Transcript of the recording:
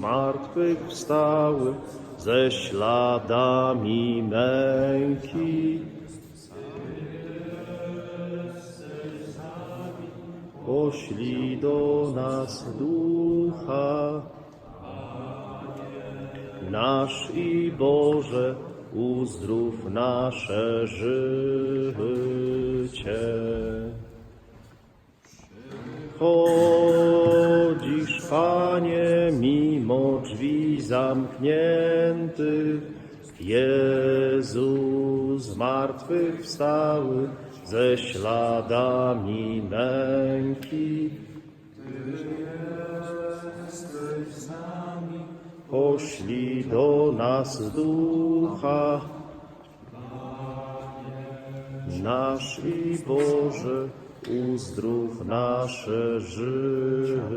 zmartwychwstały ze śladami męki. Poślij do nas ducha nasz i Boże, uzdrów nasze życie. Panie, mimo drzwi zamkniętych, Jezus zmartwychwstały ze śladami męki. Poślij do nas ducha, nasz i Boże, uzdrów nasze życie.